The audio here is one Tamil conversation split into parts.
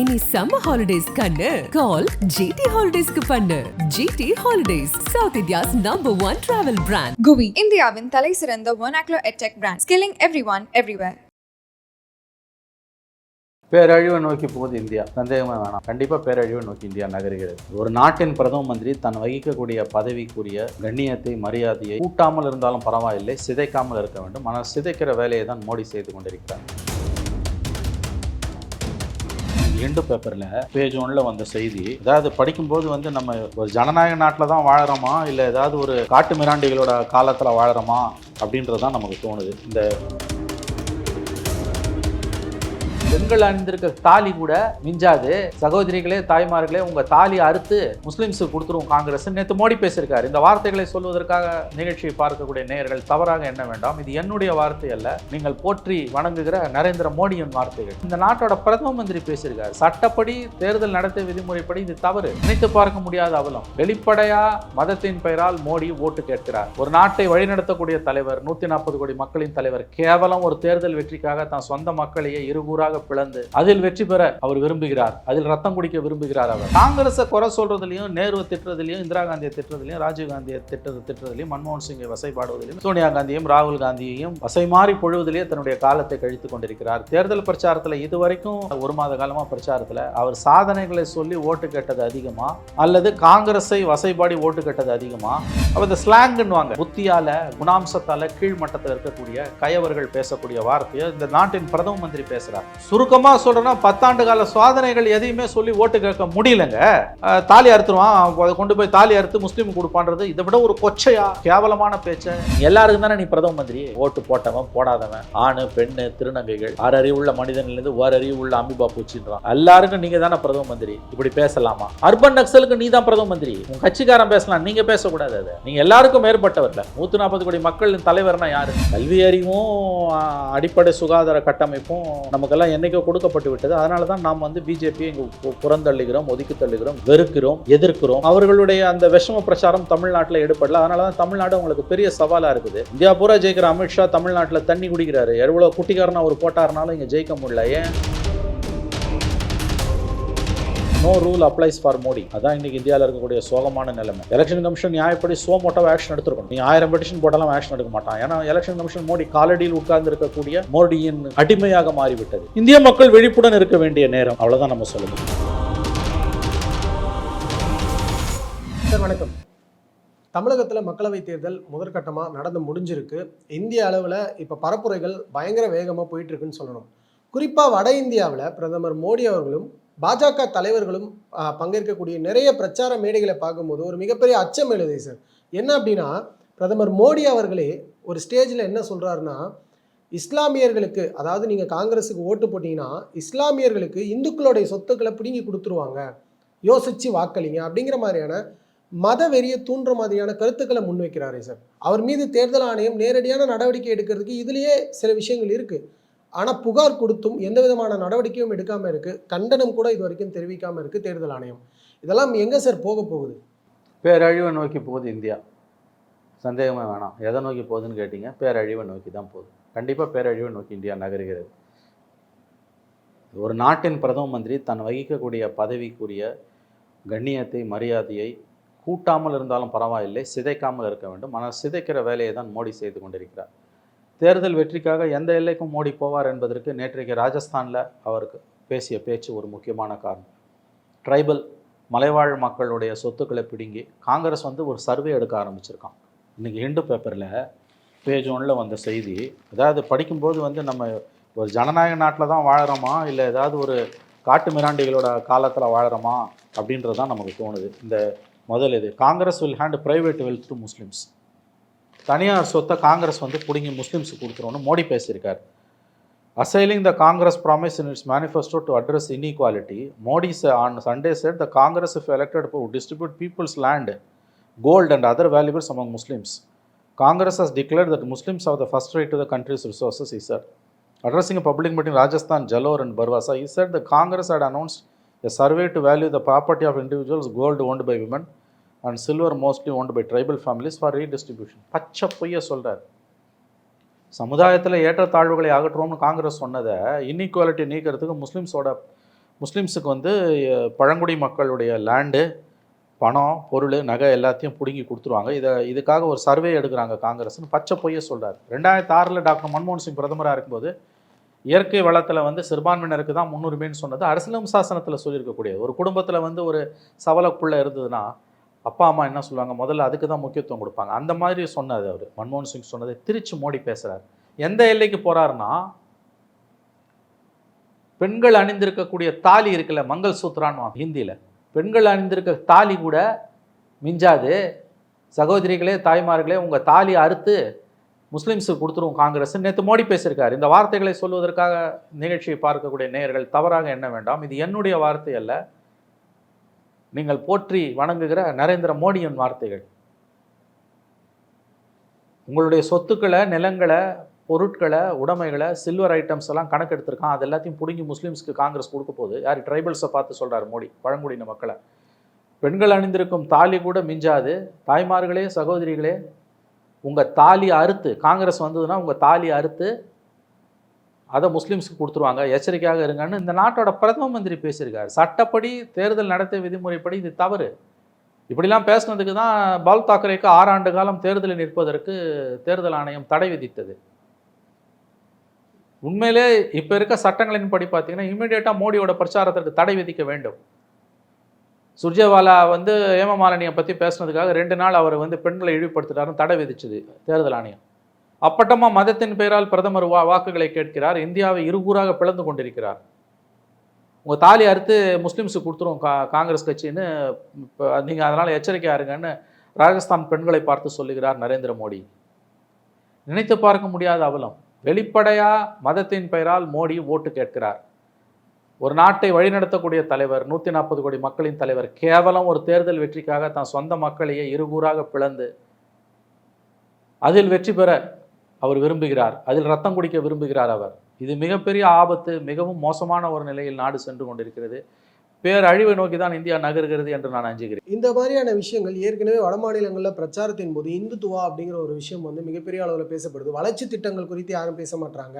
இனி சம்மர் ஹாலிடேஸ் கண்ணு. கால் ஜிடி ஹாலிடேஸ்க்கு பண்ணு. GT holidays South India's number one travel brand GUVI இந்தியாவின் தலை சிறந்த ஒனாக்லோ edtech brand skilling everyone everywhere everywhere பேரழிவை நோக்கி போகுது இந்தியா. சந்தேகமே வேணாம். கண்டிப்பாக பேரழிவை நோக்கி இந்தியா நகருகிறது. ஒரு நாட்டின் பிரதம மந்திரி தன் வகிக்கக்கூடிய பதவிக்குரிய கண்ணியத்தை மரியாதையை கூட்டாமல் இருந்தாலும் பரவாயில்லை சிதைக்காமல் இருக்க வேண்டும். ஆனால் சிதைக்கிற வேலையை தான் மோடி செய்து கொண்டிருக்கிறார். இண்டு பேப்பரில் பேஜ் ஒன்ல வந்த செய்தி அதாவது படிக்கும்போது வந்து நம்ம ஒரு ஜனநாயக நாட்டில் தான் வாழறோமா? இல்லை ஏதாவது ஒரு காட்டு மிராண்டிகளோட காலத்தில் வாழறோமா? அப்படின்றது தான் நமக்கு தோணுது. இந்த பெண்கள் அணிந்திருக்க தாலி கூட மிஞ்சாது. சகோதரிகளே தாய்மார்களே உங்க தாலி அறுத்து முஸ்லிம்ஸுக்கு கொடுத்துருவோம் காங்கிரஸ். நேற்று மோடி பேசியிருக்காரு. இந்த வார்த்தைகளை சொல்வதற்காக நிகழ்ச்சியை பார்க்கக்கூடிய நேயர்கள் தவறாக எண்ண வேண்டாம். இது என்னுடைய வார்த்தை அல்ல. நீங்கள் போற்றி வணங்குகிற நரேந்திர மோடியின் வார்த்தைகள். இந்த நாட்டோட பிரதம மந்திரி பேசியிருக்காரு. சட்டப்படி தேர்தல் நடத்த விதிமுறைப்படி இது தவறு. நினைத்து பார்க்க முடியாத அவலம். வெளிப்படையா மதத்தின் பெயரால் மோடி ஓட்டு கேட்கிறார். ஒரு நாட்டை வழிநடத்தக்கூடிய தலைவர் நூத்தி நாற்பது கோடி மக்களின் தலைவர் கேவலம் ஒரு தேர்தல் வெற்றிக்காக தான் சொந்த மக்களையே இருகூறாக பிளந்து. அதில் வெற்றி பெற அவர் விரும்புகிறார். அதில் ரத்தம் குடிக்க விரும்புகிறார் அவர். காங்கிரஸை குறை சொல்றதுலையும் நேருவை திட்டுறதுலையும் இந்திரா காந்தியை திட்டுறதுலையும் ராஜீவ் காந்தியை திட்டுறது திட்டுறதுலையும் மன்மோகன் சிங்கை வசைப்பாடுவதிலையும் சோனியா காந்தியும் ராகுல் காந்தியையும் வசைமாறி பொழுவதிலேயே தன்னுடைய காலத்தை கழித்துக் கொண்டிருக்கிறார். தேர்தல் பிரச்சாரத்தில் இதுவரைக்கும் ஒரு மாத காலமா பிரச்சாரத்தில் அவர் சாதனைகளை சொல்லி ஓட்டு கேட்டது அதிகமா? அல்லது காங்கிரஸை வசைபாடி ஓட்டு கேட்டது அதிகமா? அப்ப இந்த ஸ்லாங்குன்னுவாங்க. புத்தியால குணாம்சத்தால கீழ்மட்டத்தில் இருக்கக்கூடிய கயவர்கள் பேசக்கூடிய வார்த்தையை இந்த நாட்டின் பிரதம மந்திரி பேசுறார். சுருக்கமாக சொல்கிறேன்னா பத்தாண்டு கால சாதனைகள் எதையுமே சொல்லி ஓட்டு கேட்க முடியலங்க. தாலி அறுத்துருவான். அதை கொண்டு போய் தாலி அறுத்து முஸ்லீம் கொடுப்பான்றது இதை விட ஒரு கொச்சையா கேவலமான பேச்சை. எல்லாருக்கும் தானே நீ பிரதம மந்திரி? ஓட்டு போட்டவன் போடாதவன் ஆணு பெண்ணு திருநங்கைகள் ஆறு மனிதன்லேருந்து மனிதனிலிருந்து ஓர் அறிவுள்ள அம்பிபா பூச்சின்றான். எல்லாருக்கும் நீங்க தானே பிரதம மந்திரி? இப்படி பேசலாமா? அர்பன் நக்சலுக்கு நீ தான் பிரதம மந்திரி. உன் கட்சிக்காரன் பேசலாம் நீங்க பேசக்கூடாது அதை. நீங்க எல்லாருக்கும் மேற்பட்டவர்ல நூத்தி நாற்பது கோடி மக்களின் தலைவர்னா யாரு? கல்வி அறிவும் அடிப்படை சுகாதார கட்டமைப்பும் நமக்கெல்லாம் என்றைக்கோ கொடுக்கப்பட்டு விட்டது. அதனால தான் நாம் வந்து பிஜேபி இங்கே புறந்தள்ளுகிறோம் ஒதுக்கி தள்ளுகிறோம் வெறுக்கிறோம் எதிர்க்கிறோம். அவர்களுடைய அந்த விஷம பிரச்சாரம் தமிழ்நாட்டில் எடுப்படல அதனால தான் தமிழ்நாடு உங்களுக்கு பெரிய சவாலாக இருக்குது. இந்தியா பூரா ஜெயிக்கிற அமித்ஷா தமிழ்நாட்டில் தண்ணி குடிக்கிறாரு. எவ்வளோ குட்டிக்காரனா அவர் போட்டாருனாலும் இங்கே ஜெயிக்க முடியல. ஏன்? No rule applies for Modi அதான் இன்னைக்கு இந்தியாவில் இருக்கக்கூடிய சோகமான நிலைமை. எலெக்ஷன் கமிஷன் நியாயப்படி சோ மோட்டோ ஆக்ஷன் எடுத்திருக்கணும். நீ ஆயிரம் பெட்டிஷன் போட்டாலும் ஆக்ஷன் எடுக்க மாட்டான். ஏன்னா எலெக்ஷன் கமிஷன் மோடி காலடியில் உட்கார்ந்து இருக்கக்கூடிய மோடியின் அடிமையாக மாறிவிட்டது. இந்திய மக்கள் விழிப்புடன் இருக்க வேண்டிய நேரம். அவ்வளவுதான் நம்ம சொல்ல முடியும் சார் வணக்கம். தமிழகத்தில் மக்களவைத் தேர்தல் முதற்கட்டமாக நடந்து முடிஞ்சிருக்கு. இந்திய அளவில் இப்போ பரப்புரைகள் பயங்கர வேகமாக போயிட்டு இருக்குன்னு சொல்லணும். குறிப்பாக வட இந்தியாவில் பிரதமர் மோடி அவர்களும் பாஜக தலைவர்களும் பங்கேற்கக்கூடிய நிறைய பிரச்சார மேடைகளை பார்க்கும்போது ஒரு மிகப்பெரிய அச்சம் எழுது சார். என்ன அப்படின்னா பிரதமர் மோடி அவர்களே ஒரு ஸ்டேஜில் என்ன சொல்கிறாருன்னா இஸ்லாமியர்களுக்கு அதாவது நீங்கள் காங்கிரஸுக்கு ஓட்டு போட்டிங்கன்னா இஸ்லாமியர்களுக்கு இந்துக்களுடைய சொத்துக்களை பிடுங்கி கொடுத்துருவாங்க. யோசிச்சு வாக்களிங்க அப்படிங்கிற மாதிரியான மத வெறியை தூண்டுற மாதிரியான கருத்துக்களை முன்வைக்கிறாரே சார். அவர் மீது தேர்தல் ஆணையம் நேரடியான நடவடிக்கை எடுக்கிறதுக்கு இதுலேயே சில விஷயங்கள் இருக்குது ஆனால் புகார் கொடுத்தும் எந்த விதமான நடவடிக்கையும் எடுக்காமல் இருக்குது கண்டனம் கூட இது வரைக்கும் தெரிவிக்காமல் இருக்குது தேர்தல் ஆணையம். இதெல்லாம் எங்கே சார் போக போகுது? பேரழிவை நோக்கி போகுது இந்தியா. சந்தேகமே வேணாம். எதை நோக்கி போகுதுன்னு கேட்டிங்க? பேரழிவை நோக்கி தான் போகுது. கண்டிப்பாக பேரழிவை நோக்கி இந்தியா நகருகிறது. ஒரு நாட்டின் பிரதம மந்திரி தன் வகிக்கக்கூடிய பதவிக்குரிய கண்ணியத்தை மரியாதையை கூட்டாமல் இருந்தாலும் பரவாயில்லை சிதைக்காமல் இருக்க வேண்டும். ஆனால் சிதைக்கிற வேலையை தான் மோடி செய்து கொண்டிருக்கிறார். தேர்தல் வெற்றிக்காக எந்த எல்லைக்கும் மோடி போவார் என்பதற்கு நேற்றைக்கு ராஜஸ்தானில் அவருக்கு பேசிய பேச்சு ஒரு முக்கியமான காரணம். ட்ரைபல் மலைவாழ் மக்களுடைய சொத்துக்களை பிடுங்கி காங்கிரஸ் வந்து ஒரு சர்வே எடுக்க ஆரம்பிச்சிருக்கான். இன்றைக்கி ஹிண்டு பேப்பரில் பேஜ் ஒன்றில் வந்த செய்தி அதாவது படிக்கும்போது வந்து நம்ம ஒரு ஜனநாயக நாட்டில் தான் வாழறோமா? இல்லை ஏதாவது ஒரு காட்டு மிராண்டிகளோட காலத்தில் வாழறோமா? அப்படின்றது தான் நமக்கு தோணுது. இந்த முதல் இது Congress will hand private wealth to Muslims தனியார் சொத்தை காங்கிரஸ் வந்து பிடிங்கி முஸ்லீம்ஸுக்கு கொடுத்துருவோன்னு மோடி பேசியிருக்கார் assailing the Congress promise in its manifesto to address inequality Modi on Sunday said the Congress if elected to distribute people's land gold and other valuables among Muslims Congress has declared that Muslims have the first right to the country's resources is sir addressing public meeting Rajasthan Jalore and பர்வாசா is sir the Congress had announced a survey to value the property of individuals gold owned by women and silver mostly owned by tribal families for redistribution பச்சை பொய்ய சொல்கிறார் சமுதாயத்தில் ஏற்றத்தாழ்வுகளை அகற்றுவோம்னு காங்கிரஸ் சொன்னதை இன்இக்வாலிட்டி நீக்கிறதுக்கு முஸ்லீம்ஸோட முஸ்லீம்ஸுக்கு வந்து பழங்குடி மக்களுடைய லேண்டு பணம் பொருள் நகை எல்லாத்தையும் பிடுங்கி கொடுத்துருவாங்க. இதை இதுக்காக ஒரு சர்வே எடுக்கிறாங்க காங்கிரஸ்னு பச்சை பொய்ய சொல்கிறார் ரெண்டாயிரத்தி ஆறில் டாக்டர் மன்மோகன் சிங் பிரதமராக இருக்கும்போது இயற்கை வளத்தில் வந்து சிறுபான்மையினருக்கு தான் முன்னுரிமைன்னு சொன்னது அரசியலும் சாசனத்தில் சொல்லியிருக்கக்கூடியது. ஒரு குடும்பத்தில் வந்து ஒரு சவலப்புள்ள இருந்ததுன்னா அப்பா அம்மா என்ன சொல்லுவாங்க? முதல்ல அதுக்கு தான் முக்கியத்துவம் கொடுப்பாங்க. அந்த மாதிரி சொன்னது அவர். மன்மோகன் சிங் சொன்னதை திருச்சி மோடி பேசுகிறார் எந்த எல்லைக்கு போகிறாருன்னா பெண்கள் அணிந்திருக்கக்கூடிய தாலி இருக்குல்ல மங்கள் சூத்ரான்னு ஹிந்தியில். பெண்கள் அணிந்திருக்க தாலி கூட மிஞ்சாது. சகோதரிகளே தாய்மார்களே உங்கள் தாலி அறுத்து முஸ்லீம்ஸுக்கு கொடுத்துருவோம் காங்கிரஸ் நேற்று மோடி பேசியிருக்காரு. இந்த வார்த்தைகளை சொல்வதற்காக நிகழ்ச்சியை பார்க்கக்கூடிய நேயர்கள் தவறாக எண்ண வேண்டாம். இது என்னுடைய வார்த்தை அல்ல. நீங்கள் போற்றி வணங்குகிற நரேந்திர மோடியின் வார்த்தைகள். உங்களுடைய சொத்துக்களை நிலங்களை பொருட்களை உடைமைகளை சில்வர் ஐட்டம்ஸ் எல்லாம் கணக்கெடுத்திருக்கான். அது எல்லாத்தையும் பிடுங்கி முஸ்லீம்ஸ்க்கு காங்கிரஸ் கொடுக்க போகுது. யார்? ட்ரைபல்ஸை பார்த்து சொல்கிறார் மோடி பழங்குடியின மக்களை. பெண்கள் அணிந்திருக்கும் தாலி கூட மிஞ்சாது. தாய்மார்களே சகோதரிகளே உங்கள் தாலி அறுத்து காங்கிரஸ் வந்ததுன்னா உங்கள் தாலி அறுத்து அதை முஸ்லீம்ஸ்க்கு கொடுத்துருவாங்க. எச்சரிக்கையாக இருங்கன்னு இந்த நாட்டோட பிரதம மந்திரி பேசியிருக்காரு. சட்டப்படி தேர்தல் நடத்தை விதிமுறைப்படி இது தவறு. இப்படிலாம் பேசுனதுக்கு தான் பால் தாக்கரேக்கு ஆறாண்டு காலம் தேர்தலில் நிற்பதற்கு தேர்தல் ஆணையம் தடை விதித்தது. உண்மையிலே இப்போ இருக்க சட்டங்களின் படி பார்த்தீங்கன்னா இமீடியட்டாக மோடியோட பிரச்சாரத்திற்கு தடை விதிக்க வேண்டும். சுர்ஜேவாலா வந்து ஹேமமாலினியை பற்றி பேசுனதுக்காக ரெண்டு நாள் அவர் வந்து பெண்களை இழிவுபடுத்துட்டாருன்னு தடை விதிச்சது தேர்தல் ஆணையம். அப்பட்டமா மதத்தின் பெயரால் பிரதமர் வா வாக்குகளை கேட்கிறார். இந்தியாவை இருகூறாக பிளந்து கொண்டிருக்கிறார். உங்கள் தாலி அறுத்து முஸ்லீம்ஸுக்கு கொடுத்துரும். கா காங்கிரஸ் கட்சின்னு இப்போ நீங்கள் அதனால் எச்சரிக்கையாக இருங்கன்னு ராஜஸ்தான் பெண்களை பார்த்து சொல்லுகிறார் நரேந்திர மோடி. நினைத்து பார்க்க முடியாத அவலம். வெளிப்படையாக மதத்தின் பெயரால் மோடி ஓட்டு கேட்கிறார். ஒரு நாட்டை வழிநடத்தக்கூடிய தலைவர் நூற்றி நாற்பது கோடி மக்களின் தலைவர் கேவலம் ஒரு தேர்தல் வெற்றிக்காக தான் சொந்த மக்களையே இருகூறாக பிளந்து அதில் வெற்றி பெற அவர் விரும்புகிறார். அதில் ரத்தம் குடிக்க விரும்புகிறார் அவர். இது மிகப்பெரிய ஆபத்து மிகவும் மோசமான ஒரு நிலையில் நாடு சென்று கொண்டிருக்கிறது. பேரழிவை நோக்கி தான் இந்தியா நகர்கிறது என்று நான் அஞ்சுகிறேன். இந்த மாதிரியான விஷயங்கள் ஏற்கனவே வட மாநிலங்களில் பிரச்சாரத்தின் போது இந்துத்துவா அப்படிங்கிற ஒரு விஷயம் வந்து மிகப்பெரிய அளவில் பேசப்படுது. வளர்ச்சி திட்டங்கள் குறித்து யாரும் பேச மாட்டாங்க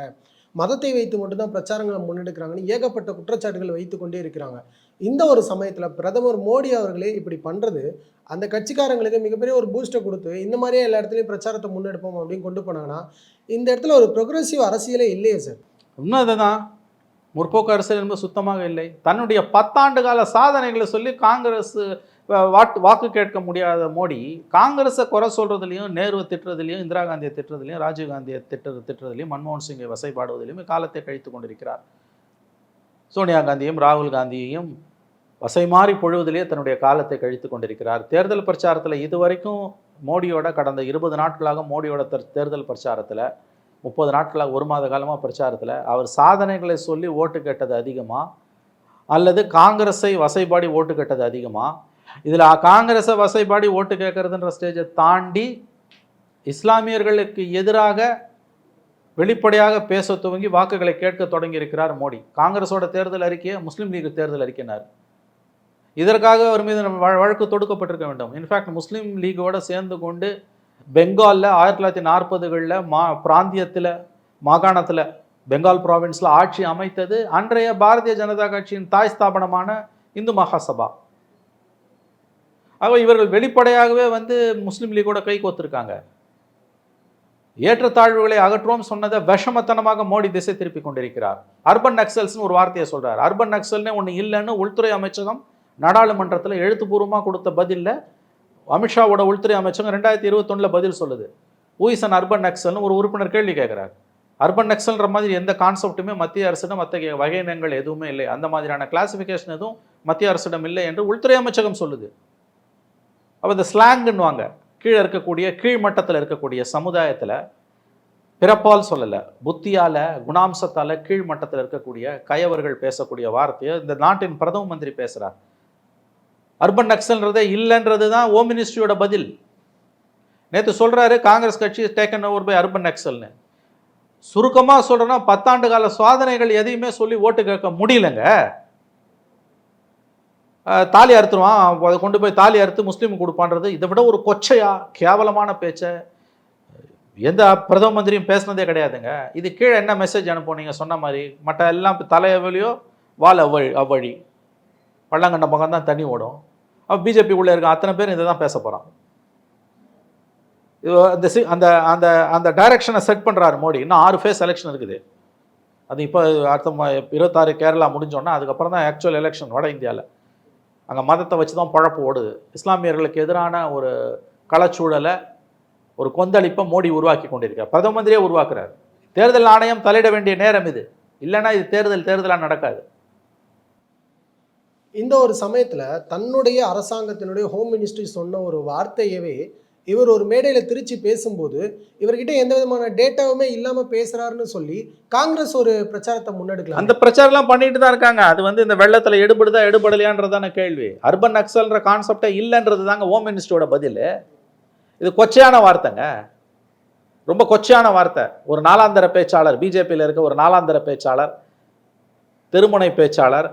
மதத்தை வைத்து மட்டும்தான் பிரச்சாரங்களை முன்னெடுக்கிறாங்கன்னு ஏகப்பட்ட குற்றச்சாட்டுகள் வைத்து கொண்டே இருக்கிறாங்க. இந்த ஒரு சமயத்தில் பிரதமர் மோடி அவர்களே இப்படி பண்ணுறது அந்த கட்சிக்காரங்களுக்கு மிகப்பெரிய ஒரு பூஸ்ட்டை கொடுத்து இந்த மாதிரியே எல்லா இடத்துலையும் பிரச்சாரத்தை முன்னெடுப்போம் அப்படின்னு கொண்டு போனாங்கன்னா இந்த இடத்துல ஒரு ப்ரொக்ரெசிவ் அரசியலே இல்லையே சார் உண்மை அதுதான். முற்போக்கு அரசியல் என்பது சுத்தமாக இல்லை. தன்னுடைய பத்தாண்டு கால சாதனைகளை சொல்லி காங்கிரஸ் அஹ், வாக்கு கேட்க முடியாத மோடி காங்கிரஸை குறை சொல்கிறதுலையும் நேரு திட்டுறதுலையும் இந்திரா காந்தியை திட்டுறதுலையும் ராஜீவ்காந்தியை திட்டுறது திட்டுறதுலையும் மன்மோகன் சிங்கை வசைப்பாடுவதிலையும் காலத்தை கழித்து கொண்டிருக்கிறார். சோனியா காந்தியும் ராகுல் காந்தியையும் வசை மாறி பொழுவதிலே தன்னுடைய காலத்தை கழித்து கொண்டிருக்கிறார். தேர்தல் பிரச்சாரத்தில் இதுவரைக்கும் மோடியோட கடந்த இருபது நாட்களாக மோடியோட தேர்தல் பிரச்சாரத்தில் முப்பது நாட்களாக ஒரு மாத காலமாக பிரச்சாரத்தில் அவர் சாதனைகளை சொல்லி ஓட்டு கேட்டது அதிகமாக அல்லது காங்கிரஸை வசைபாடி ஓட்டு கேட்டது அதிகமாக இதில் காங்கிரஸை வசைபாடி ஓட்டு கேட்கறதுன்ற ஸ்டேஜை தாண்டி இஸ்லாமியர்களுக்கு எதிராக வெளிப்படையாக பேச துவங்கி வாக்குகளை கேட்க தொடங்கி இருக்கிறார் மோடி. காங்கிரஸோட தேர்தல் அறிக்கையை முஸ்லீம் லீக் தேர்தல் அறிக்கைனார். இதற்காக அவர் மீது நம்ம வழ- வழக்கு தொடுக்கப்பட்டிருக்க வேண்டும். இன்ஃபேக்ட் முஸ்லீம் லீகோட சேர்ந்து கொண்டு பெங்காலில் ஆயிரத்தி தொள்ளாயிரத்தி நாற்பதுகளில் மா பிராந்தியத்தில் மாகாணத்தில் பெங்கால் ப்ராவின்ஸில் ஆட்சி அமைத்தது அன்றைய பாரதிய ஜனதா கட்சியின் தாய் ஸ்தாபனமான இந்து மகாசபா. அவ இவர்கள் வெளிப்படையாகவே வந்து முஸ்லீம் லீகோட கை கோத்திருக்காங்க. ஏற்றத்தாழ்வுகளை அகற்றுவோம் சொன்னதை விஷமத்தனமாக மோடி திசை திருப்பி கொண்டிருக்கிறார். அர்பன் நக்சல்ஸ்னு ஒரு வார்த்தையை சொல்கிறார் அர்பன் நக்சல்னு ஒன்று இல்லைன்னு உள்துறை அமைச்சகம் நாடாளுமன்றத்தில் எழுத்துப்பூர்வமாக கொடுத்த பதிலில் அமித்ஷாவோட உள்துறை அமைச்சகம் ரெண்டாயிரத்தி இருபத்தொன்னில் பதில் சொல்லுது. ஊயிசன் அர்பன் நக்சல்னு ஒரு உறுப்பினர் கேள்வி கேட்குறார் அர்பன் நக்சல்ன்ற மாதிரி எந்த கான்செப்ட்டுமே மத்திய அரசிடம் அத்தகைய வகையினங்கள் எதுவுமே இல்லை. அந்த மாதிரியான கிளாசிஃபிகேஷன் எதுவும் மத்திய அரசிடம் இல்லை என்று உள்துறை அமைச்சகம் சொல்லுது. அப்போ இந்த ஸ்லாங்குன்னுவாங்க கீழே இருக்கக்கூடிய கீழ்மட்டத்தில் இருக்கக்கூடிய சமுதாயத்தில் பிறப்பால் சொல்லலை புத்தியால் குணாம்சத்தால் கீழ்மட்டத்தில் இருக்கக்கூடிய கயவர்கள் பேசக்கூடிய வார்த்தையை இந்த நாட்டின் பிரதம மந்திரி பேசுகிறார் அர்பன் நக்சல்ன்றதே இல்லைன்றது தான் ஓம் மினிஸ்ட்ரியோட பதில். நேற்று சொல்கிறாரு காங்கிரஸ் கட்சி டேக்கன் ஓவர் பை அர்பன் நக்சல்னு சுருக்கமாக சொல்கிறேன்னா பத்தாண்டு கால சாதனைகள் எதையுமே சொல்லி ஓட்டு கேட்க முடியலங்க. தாலி அறுத்துருவான். அதை கொண்டு போய் தாலி அறுத்து முஸ்லீம் கொடுப்பான்றது இதை விட ஒரு கொச்சையா கேவலமான பேச்சை. எந்த பிரதம மந்திரியும் பேசுனதே கிடையாதுங்க. இது கீழே என்ன மெசேஜ் அனுப்பும்? நீங்கள் சொன்ன மாதிரி மற்ற எல்லாம் தலையவழியோ வால் அவ்வழி அவ்வழி. பள்ளங்கண்ட பக்கம் தான் தண்ணி ஓடும். அப்போ பிஜேபி உள்ளே இருக்க அத்தனை பேர் இதை தான் பேச போகிறான் இது அந்த சி அந்த அந்த அந்த டைரக்ஷனை செட் பண்ணுறாரு மோடி. இன்னும் ஆறு ஃபேஸ் எலெக்ஷன் இருக்குது. அது இப்போ அடுத்த ம- இருபத்தாறு கேரளா முடிஞ்சோன்னா அதுக்கப்புறம் தான் ஆக்சுவல் எலெக்ஷன் வட இந்தியாவில் அங்கே மதத்தை வச்சு தான் பழப்பு ஓடுது. இஸ்லாமியர்களுக்கு எதிரான ஒரு களச்சூழலை ஒரு கொந்தளிப்பை மோடி உருவாக்கி கொண்டிருக்கார் பிரதம மந்திரியே உருவாக்குறார். தேர்தல் ஆணையம் தலையிட வேண்டிய நேரம் இது. இல்லைன்னா இது தேர்தல் தேர்தலாக நடக்காது. இந்த ஒரு சமயத்தில் தன்னுடைய அரசாங்கத்தினுடைய ஹோம் மினிஸ்ட்ரி சொன்ன ஒரு வார்த்தையவே இவர் ஒரு மேடையில் திருச்சி பேசும்போது இவர்கிட்ட எந்த விதமான டேட்டாவுமே இல்லாமல் பேசுகிறாருன்னு சொல்லி காங்கிரஸ் ஒரு பிரச்சாரத்தை முன்னெடுக்கலாம் அந்த பிரச்சாரம்லாம் பண்ணிட்டு தான் இருக்காங்க. அது வந்து இந்த வெள்ளத்தில் எடுபடுதா எடுபடலையான்றதான கேள்வி. அர்பன் நக்சல்ன்ற கான்செப்டே இல்லைன்றது தாங்க ஹோம் மினிஸ்டரோட பதில். இது கொச்சையான வார்த்தைங்க. ரொம்ப கொச்சையான வார்த்தை. ஒரு நாலாந்தர பேச்சாளர் பிஜேபியில் இருக்க ஒரு நாலாந்தர பேச்சாளர் திருமுனை பேச்சாளர்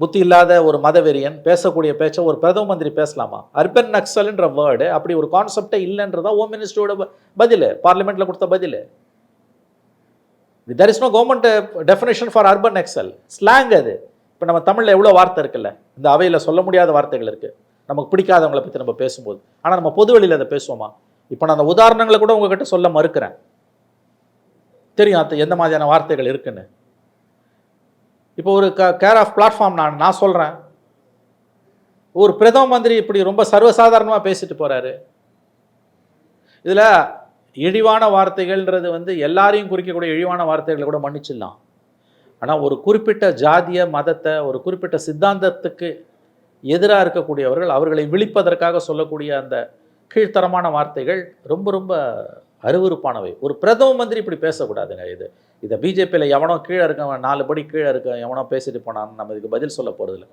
புத்தி இல்லாத ஒரு மதவெறியன் பேசக்கூடிய பேச்சை ஒரு பிரதம மந்திரி பேசலாமா? அர்பன் நக்சல்ன்ற வேர்டு அப்படி ஒரு கான்செப்டே இல்லைன்றதா ஹோம் மினிஸ்டரோட பதில் பார்லிமெண்ட்டில் கொடுத்த பதில். There is no government definition for urban XL slang அது. இப்போ நம்ம தமிழில் எவ்வளோ வார்த்தை இருக்குல்ல? இந்த அவையில் சொல்ல முடியாத வார்த்தைகள் இருக்குது நமக்கு பிடிக்காதவங்களை பற்றி நம்ம பேசும்போது. ஆனால் நம்ம பொது வெளியில் அதை பேசுவோமா? இப்போ நான் அந்த உதாரணங்களை கூட உங்ககிட்ட சொல்ல மறுக்கிறேன். தெரியும் அது எந்த மாதிரியான வார்த்தைகள் இருக்குன்னு. இப்போ ஒரு க கேர் ஆஃப் பிளாட்ஃபார்ம் நான் நான் சொல்கிறேன் ஒரு பிரதம மந்திரி இப்படி ரொம்ப சர்வசாதாரணமாக பேசிட்டு போகிறாரு இதில் இழிவான வார்த்தைகள்ன்றது வந்து எல்லாரையும் குறிக்கக்கூடிய இழிவான வார்த்தைகளை கூட மன்னிச்சிடலாம். ஆனால் ஒரு குறிப்பிட்ட ஜாதிய மதத்தை ஒரு குறிப்பிட்ட சித்தாந்தத்துக்கு எதிராக இருக்கக்கூடியவர்கள் அவர்களை விழிப்பதற்காக சொல்லக்கூடிய அந்த கீழ்த்தரமான வார்த்தைகள் ரொம்ப ரொம்ப அருவருப்பானவை. ஒரு பிரதம மந்திரி இப்படி பேசக்கூடாதுங்க இது. இதை பிஜேபியில் எவனோ கீழே இருக்கவன் நாலு படி கீழே இருக்க எவனோ பேசிட்டு போனான்னு நம்ம இதுக்கு பதில் சொல்ல போகிறதில்ல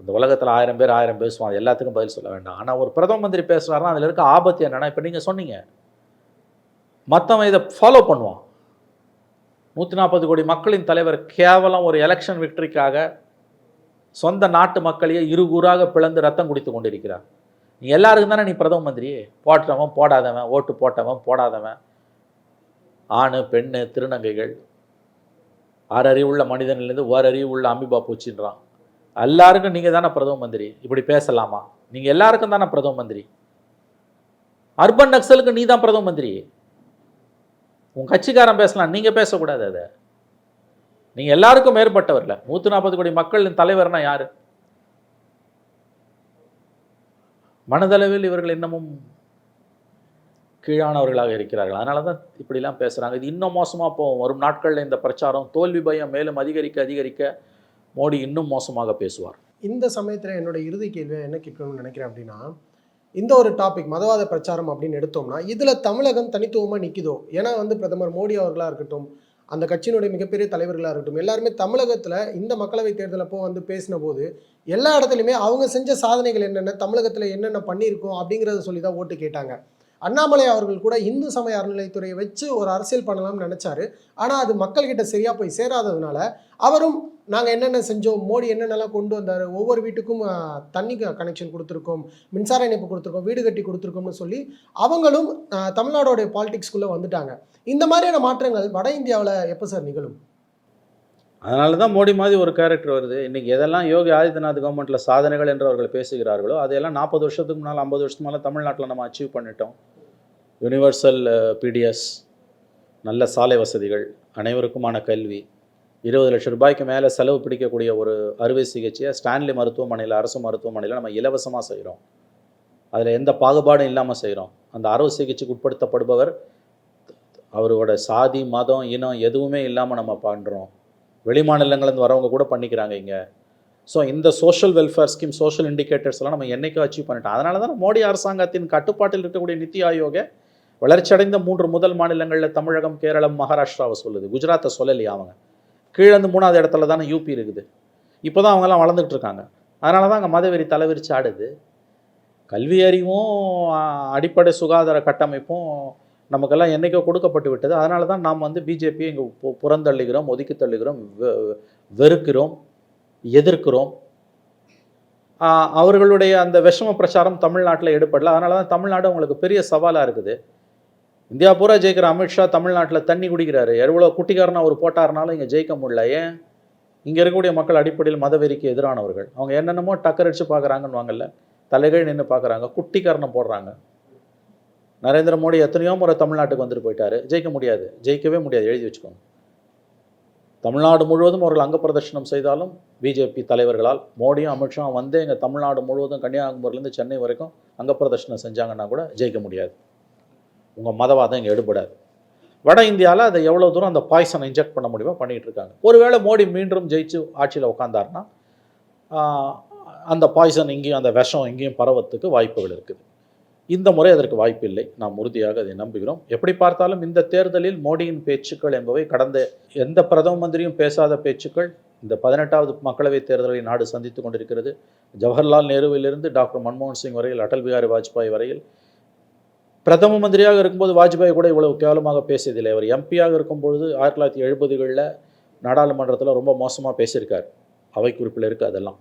இந்த உலகத்தில் ஆயிரம் பேர் ஆயிரம் பேசுவான் எல்லாத்துக்கும் பதில் சொல்ல வேண்டாம். ஆனால் ஒரு பிரதம மந்திரி பேசுகிறாருன்னா அதில் இருக்க ஆபத்து என்னன்னா இப்போ நீங்கள் சொன்னீங்க. மற்றவன் இதை ஃபாலோ பண்ணுவான். நூற்றி நாற்பது கோடி மக்களின் தலைவர் கேவலம் ஒரு எலெக்ஷன் விக்டரிக்காக சொந்த நாட்டு மக்களையே இருகூறாக பிளந்து ரத்தம் குடித்து கொண்டிருக்கிறார். நீ எல்லாருக்கும் தானே நீ பிரதம மந்திரி போட்டவன் போடாதவன் ஓட்டு போட்டவன் போடாதவன். ஆண் பெண்ணு திருநங்கைகள். ஆறறிவுள்ள மனிதனிலிருந்து ஓரறிவுள்ள அம்பிபா பூச்சின்றான். எல்லாருக்கும் நீங்கள் தானே பிரதம மந்திரி? இப்படி பேசலாமா? நீங்கள் எல்லாருக்கும் தானே பிரதம மந்திரி? அர்பன் நக்சலுக்கு நீ தான் பிரதம மந்திரி? உன் கட்சிக்காரன் பேசலாம் நீங்க பேசக்கூடாது அதை. நீங்க எல்லாருக்கும் மேற்பட்டவர்ல. நூத்தி நாற்பது கோடி மக்களின் தலைவர்னா யாரு? மனதளவில் இவர்கள் இன்னமும் கீழானவர்களாக இருக்கிறார்கள். அதனால தான் இப்படிலாம் பேசுகிறாங்க இது இன்னும் மோசமாக போகும். வரும் நாட்களில் இந்த பிரச்சாரம் தோல்வி பயம் மேலும் அதிகரிக்க அதிகரிக்க மோடி இன்னும் மோசமாக பேசுவார். இந்த சமயத்தில் என்னோட இறுதி கேள்வியை என்ன கேட்கணும்னு நினைக்கிறேன் அப்படின்னா இந்த ஒரு டாபிக் மதவாத பிரச்சாரம் அப்படின்னு எடுத்தோம்னா இதில் தமிழகம் தனித்துவமாக நிற்கிதோ ஏன்னா வந்து பிரதமர் மோடி அவர்களாக இருக்கட்டும் அந்த கட்சியினுடைய மிகப்பெரிய தலைவர்களாக இருக்கட்டும் எல்லாருமே தமிழகத்தில் இந்த மக்களவை தேர்தலப்போ வந்து பேசின போது எல்லா இடத்துலையுமே அவங்க செஞ்ச சாதனைகள் என்னென்ன தமிழகத்தில் என்னென்ன பண்ணியிருக்கோம் அப்படிங்கிறத சொல்லி தான் ஓட்டு கேட்டாங்க. அண்ணாமலை அவர்கள் கூட இந்து சமய அறநிலைத்துறையை வச்சு ஒரு அரசியல் பண்ணலாம்னு நினச்சாரு. ஆனால் அது மக்கள்கிட்ட சரியாக போய் சேராததுனால அவரும் நாங்கள் என்னென்ன செஞ்சோம் மோடி என்னென்னலாம் கொண்டு வந்தார் ஒவ்வொரு வீட்டுக்கும் தண்ணி கனெக்ஷன் கொடுத்துருக்கோம் மின்சார இணைப்பு கொடுத்துருக்கோம் வீடு கட்டி கொடுத்துருக்கோம்னு சொல்லி அவங்களும் தமிழ்நாடோடைய பாலிடிக்ஸ்குள்ளே வந்துட்டாங்க. இந்த மாதிரியான மாற்றங்கள் வட இந்தியாவில் எப்போ சார் நிகழும்? அதனால தான் மோடி மாதிரி ஒரு கேரக்டர் வருது. இன்னைக்கு எதெல்லாம் யோகி ஆதித்யநாத் கவர்மெண்ட்டில் சாதனைகள் என்று அவர்கள் பேசுகிறார்களோ அதையெல்லாம் நாற்பது வருஷத்துக்கு முன்னால் ஐம்பது வருஷத்துக்கு மேலே தமிழ்நாட்டில் நம்ம அச்சீவ் பண்ணிட்டோம். யுனிவர்சல் பிடிஎஸ் நல்ல சாலை வசதிகள் அனைவருக்குமான கல்வி இருபது லட்சம் ரூபாய்க்கு மேலே செலவு பிடிக்கக்கூடிய ஒரு அறுவை சிகிச்சையை ஸ்டான்லி மருத்துவமனையில் அரசு மருத்துவமனையில் நம்ம இலவசமாக செய்கிறோம் அதில் எந்த பாகுபாடும் இல்லாமல் செய்கிறோம் அந்த அறுவை சிகிச்சைக்கு உட்படுத்தப்படுபவர் அவரோட சாதி மதம் இனம் எதுவுமே இல்லாமல் நம்ம பண்ணுறோம் வெளிமாநிலங்கள்லேருந்து வரவங்க கூட பண்ணிக்கிறாங்க இங்கே. ஸோ இந்த social welfare scheme social indicators எல்லாம் நம்ம என்னைக்கோ அச்சீவ் பண்ணிட்டோம். அதனால தான் மோடி அரசாங்கத்தின் கட்டுப்பாட்டில் இருக்கக்கூடிய நித்தி ஆயோக வளர்ச்சியடைந்த மூன்று முதல் மாநிலங்களில் தமிழகம் கேரளம் மகாராஷ்டிராவை சொல்லுது. குஜராத்தை சொல்லலையா அவங்க? கீழேருந்து மூணாவது இடத்துல தானே யூபி இருக்குது. இப்போ தான் அவங்கெல்லாம் வளர்ந்துட்டு இருக்காங்க. அதனால தான் அங்கே மதவெறி தலைவிரிச்சு ஆடுது. கல்வி அறிவும் அடிப்படை சுகாதார கட்டமைப்பும் நமக்கெல்லாம் என்றைக்கோ கொடுக்கப்பட்டு விட்டது. அதனால தான் நாம் வந்து பிஜேபியை இங்கே புறந்தள்ளுகிறோம் ஒதுக்கி தள்ளுகிறோம் வெ- வெறுக்கிறோம் எதிர்க்கிறோம். அவர்களுடைய அந்த விஷம பிரச்சாரம் தமிழ்நாட்டில் எடுப்படல அதனால தான் தமிழ்நாடு உங்களுக்கு பெரிய சவாலாக இருக்குது. இந்தியா பூரா ஜெயிக்கிற அமித்ஷா தமிழ்நாட்டில் தண்ணி குடிக்கிறாரு. எவ்வளோ குட்டிக்காரனா அவர் போட்டாருனாலும் இங்கே ஜெயிக்க முடியல. ஏன்? இங்கே இருக்கக்கூடிய மக்கள் அடிப்படையில் மதவெறிக்கு எதிரானவர்கள். அவங்க என்னென்னமோ டக்கர் அடித்து பார்க்குறாங்கன்னு வாங்கல்ல தலைகள் நின்று பார்க்குறாங்க குட்டிக்காரனை போடுறாங்க. நரேந்திர மோடி எத்தனையோ முறை தமிழ்நாட்டுக்கு வந்துட்டு போயிட்டாரு. ஜெயிக்க முடியாது. ஜெயிக்கவே முடியாது. எழுதி வச்சுக்கோங்க. தமிழ்நாடு முழுவதும் அவர்கள் அங்க பிரதர்ஷனம் செய்தாலும் பிஜேபி தலைவர்களால் மோடியும் அமித்ஷாவும் வந்து எங்கள் தமிழ்நாடு முழுவதும் கன்னியாகுமரியிலேருந்து சென்னை வரைக்கும் அங்க பிரதர்ஷனம் செஞ்சாங்கன்னா கூட ஜெயிக்க முடியாது. உங்கள் மதவாதம் இங்கே எடுபடாது. வட இந்தியாவில் அதை எவ்வளோ தூரம் அந்த பாய்சனை இன்ஜெக்ட் பண்ண முடியுமோ பண்ணிகிட்டு இருக்காங்க. ஒருவேளை மோடி மீண்டும் ஜெயிச்சு ஆட்சியில் உட்காந்தாருன்னா அந்த பாய்சன் இங்கேயும் அந்த விஷம் இங்கேயும் பரவத்துக்கு வாய்ப்புகள் இருக்குது. இந்த முறை அதற்கு வாய்ப்பில்லை நாம் உறுதியாக அதை நம்புகிறோம். எப்படி பார்த்தாலும் இந்த தேர்தலில் மோடியின் பேச்சுக்கள் என்பவை கடந்த எந்த பிரதம மந்திரியும் பேசாத பேச்சுக்கள் இந்த பதினெட்டாவது மக்களவைத் தேர்தலை நாடு சந்தித்து கொண்டிருக்கிறது. ஜவஹர்லால் நேருவிலிருந்து டாக்டர் மன்மோகன் சிங் வரையில் அடல் பிகாரி வாஜ்பாய் வரையில். பிரதம மந்திரியாக இருக்கும்போது வாஜ்பாய் கூட இவ்வளவு கேவலமாக பேசியதில்லை. அவர் எம்பியாக இருக்கும்பொழுது ஆயிரத்தி தொள்ளாயிரத்தி எழுபதுகளில் நாடாளுமன்றத்தில் ரொம்ப மோசமாக பேசியிருக்கார். அவை குறிப்பில் இருக்குது அதெல்லாம்.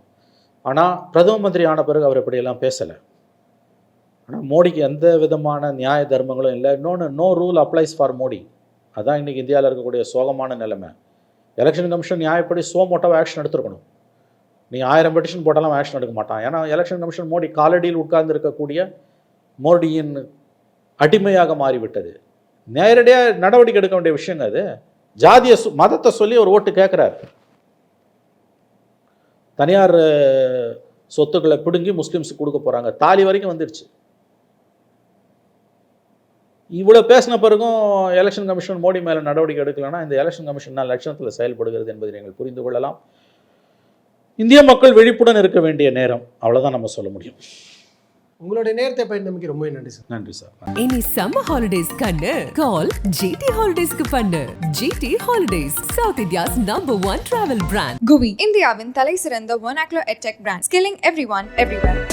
ஆனால் பிரதம மந்திரி ஆன பிறகு அவர் இப்படியெல்லாம் பேசலை. ஆனால் மோடிக்கு எந்த விதமான நியாய தர்மங்களும் இல்லை. இன்னொன்று no rule applies for Modi. அதான் இன்றைக்கி இந்தியாவில் இருக்கக்கூடிய சோகமான நிலைமை. எலெக்ஷன் கமிஷன் நியாயப்படி சோமோட்டோவை ஆக்ஷன் எடுத்துருக்கணும். நீ ஆயிரம் பெட்டிஷன் போட்டாலும் ஆக்ஷன் எடுக்க மாட்டான். ஏன்னா எலெக்ஷன் கமிஷன் மோடி காலடியில் உட்கார்ந்து இருக்கக்கூடிய மோடியின் அடிமையாக மாறிவிட்டது. நேரடியாக நடவடிக்கை எடுக்க வேண்டிய விஷயங்க அது. ஜாதிய மதத்தை சொல்லி ஒரு ஓட்டு கேட்குறாரு தனியார் சொத்துக்களை பிடுங்கி முஸ்லீம்ஸுக்கு கொடுக்க போகிறாங்க தாலி வரைக்கும் வந்துடுச்சு இவ்வளோ பேசின பிறகும் எலெக்ஷன் கமிஷன் மோடி மேலே நடவடிக்கை எடுக்கலைன்னா இந்த எலெக்ஷன் கமிஷன் நான் லட்சணத்தில் செயல்படுகிறது என்பதை நீங்கள் புரிந்து கொள்ளலாம். இந்திய மக்கள் விழிப்புடன் இருக்க வேண்டிய நேரம். அவ்வளவுதான் நம்ம சொல்ல முடியும். உங்களுடைய நேரத்தை பயன்படுத்தி ரொம்ப நன்றி சார். நன்றி சார். இனி சம்மர் ஹாலிடேஸ் கண்ணு. கால் ஜிடி ஹாலிடேஸ்க்கு பண்ணு. GT holidays South India's number one travel brand GUI, இந்தியாவின் தலை சிறந்த vernacular edtech brand, skilling everyone, everywhere.